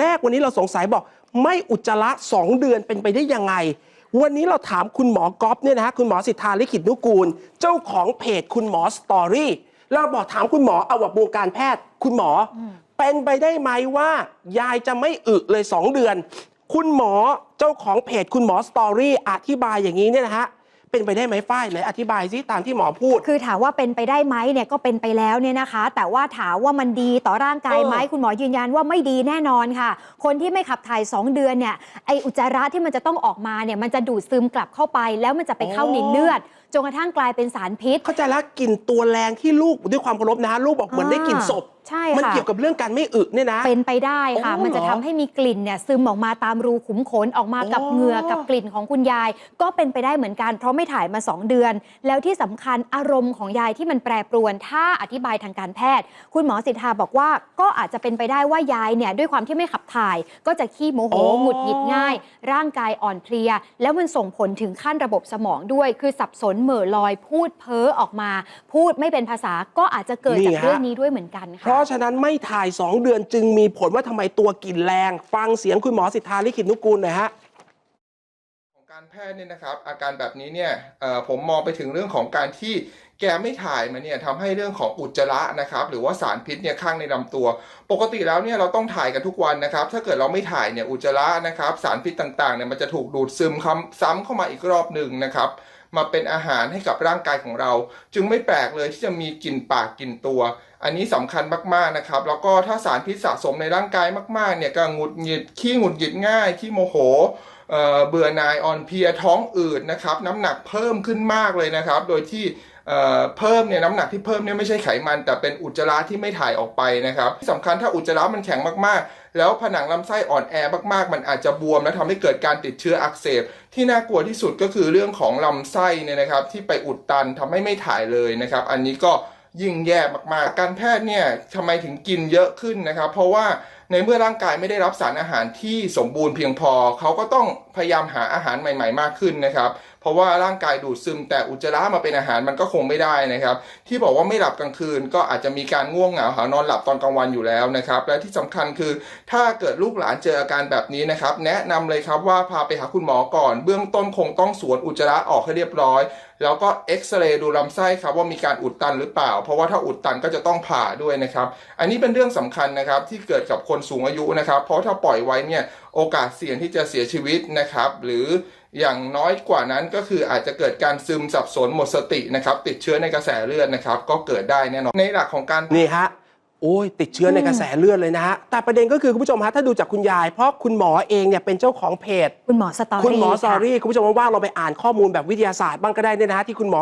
แรกวันนี้เราสงสัยบอกไม่อุจจาระสองเดือนเป็นไปได้ยังไง วันนี้เราถามคุณหมอก๊อฟเนี่ยนะฮะคุณหมอสิทธาลิขิตนุกูล เจ้าของเพจคุณหมอสตอรี่เราบอกถามคุณหมอเอาแบบวงการแพทย์ คุณหมออเป็นไปได้ไหมว่า ยายจะไม่อึเลยสองเดือน คุณหมอเจ้าของเพจคุณหมอสตอรี่อธิบายอย่างนี้เนี่ยนะฮะ เป็นไปได้ไหมฝ้ายเลยอธิบายซิตามที่หมอพูด คือถามว่าเป็นไปได้ไหมเนี่ยก็เป็นไปแล้วเนี่ยนะคะ แต่ว่าถามว่ามันดีต่อร่างกายไหมเออคุณหมอยืนยันว่าไม่ดีแน่นอนค่ะ คนที่ไม่ขับถ่าย 2 เดือนเนี่ยไออุจจาระที่มันจะต้องออกมาเนี่ยมันจะดูดซึมกลับเข้าไป แล้วมันจะไปเข้าในเลือดจนกระทั่งกลายเป็นสารพิษ เข้าใจแล้วกลิ่นตัวแรงที่ลูกด้วยความเคารพนะฮะลูกบอกเหมือนได้กลิ่นศพ ใช่มันค่ะเกี่ยวกับเรื่องการไม่อึเนี่ยนะ เป็นไปได้ค่ะอ๋อมันจะเหรอทำให้มีกลิ่นเนี่ยซึมออกมาตามรูขุมขนออกมากับอ๋อเหงื่อกับกลิ่นของคุณยาย ก็เป็นไปได้เหมือนกันเพราะไม่ถ่ายมา 2 เดือน แล้วที่สำคัญอารมณ์ของยายที่มันแปรปรวน ถ้าอธิบายทางการแพทย์ คุณหมอสิทธาบอกว่าก็อาจจะเป็นไปได้ว่ายายเนี่ยด้วยความที่ไม่ขับถ่าย ก็จะขี้โมโหอ๋อหงุดหงิดง่าย ร่างกายอ่อนเพลีย แล้วมันส่งผลถึงขั้นระบบสมองด้วย คือสับสนเหม่อลอยพูดเพ้อออกมา พูดไม่เป็นภาษาก็อาจจะเกิดจากเรื่องนี้ด้วยเหมือนกันเพค่ะราะฉะนั้นไม่ถ่าย 2 เดือนจึงมีผลว่าทำไมตัวกลิ่นแรง ฟังเสียงคุณหมอสิทธาลิขิตนุกูลหน่อยฮะของการแพทย์เนี่ยนะครับอาการแบบนี้เนี่ยผมมองไปถึงเรื่องของการที่แกไม่ถ่ายมาเนี่ยทำให้เรื่องของอุจจาระนะครับหรือว่าสารพิษเนี่ยข้างในลำตัว ปกติแล้วเนี่ยเราต้องถ่ายกันทุกวันนะครับ ถ้าเกิดเราไม่ถ่ายเนี่ยอุจจาระนะครับ สารพิษต่างๆเนี่ยมันจะถูกดูดซึมซ้ำเข้ามาอีกรอบหนึ่งนะครับ มาเป็นอาหารให้กับร่างกายของเรา จึงไม่แปลกเลยที่จะมีกลิ่นปากกลิ่นตัว อันนี้สำคัญมากๆนะครับ แล้วก็ถ้าสารพิษสะสมในร่างกายมากๆเนี่ยก็หงุดหงิดขี้หงุดหงิดง่ายขี้โมโหเอ่อเบื่อหน่ายอ่อนเพลียท้องอืดนะครับ น้ำหนักเพิ่มขึ้นมากเลยนะครับ โดยที่ เพิ่มเนี่ยน้ำหนักที่เพิ่มเนี่ยไม่ใช่ไขมัน แต่เป็นอุจจาระที่ไม่ถ่ายออกไปนะครับที่สำคัญถ้าอุจจาระมันแข็งมากๆ แล้วผนังลำไส้อ่อนแอมากๆ มันอาจจะบวมและทำให้เกิดการติดเชื้ออักเสบ ที่น่ากลัวที่สุดก็คือเรื่องของลำไส้เนี่ยนะครับ ที่ไปอุดตันทำให้ไม่ถ่ายเลยนะครับ อันนี้ก็ยิ่งแย่มากๆ การแพทย์เนี่ยทำไมถึงกินเยอะขึ้นนะครับ เพราะว่าในเมื่อร่างกายไม่ได้รับสารอาหารที่สมบูรณ์เพียงพอ เขาก็ต้องพยายามหาอาหารใหม่ ๆ มากขึ้นนะครับ ราะว่าร่างกายดูดซึมแต่อุจจาระมาเป็นอาหารมันก็คงไม่ได้นะครับ ที่บอกว่าไม่หลับกลางคืน ก็อาจจะมีการง่วงเหงาหานอนหลับตอนกลางวันอยู่แล้วนะครับ และที่สำคัญคือถ้าเกิดลูกหลานเจออาการแบบนี้นะครับ แนะนำเลยครับว่าพาไปหาคุณหมอก่อน เบื้องต้นคงต้องสวนอุจจาระออกให้เรียบร้อย แล้วก็เอ็กซเรย์ดูลำไส้ครับว่ามีการอุดตันหรือเปล่า เพราะว่าถ้าอุดตันก็จะต้องผ่าด้วยนะครับอันนี้เป็นเรื่องสำคัญนะครับที่เกิดกับคนสูงอายุนะครับ เพราะถ้าปล่อยไว้เนี่ยโอกาสเสี่ยงที่จะเสียชีวิตนะครับ หรืออย่างน้อยกว่านั้นก็คืออาจจะเกิดการซึมสับสนหมดสตินะครับติดเชื้อในกระแสเลือดนะครับ ก็เกิดได้แน่นอนในหลักของการ นี่ฮะ โอ้ย ติดเชื้อในกระแสเลือดเลยนะฮะ แต่ประเด็นก็คือคุณผู้ชมฮะ ถ้าดูจากคุณยาย เพราะคุณหมอเองเนี่ยเป็นเจ้าของเพจ คุณหมอสตอรี่คุณหมอสอค่ะ รี่ คุณผู้ชมว่างๆเราไปอ่านข้อมูลแบบวิทยาศาสตร์บ้างก็ได้เนี่ยนะฮะที่คุณหมอ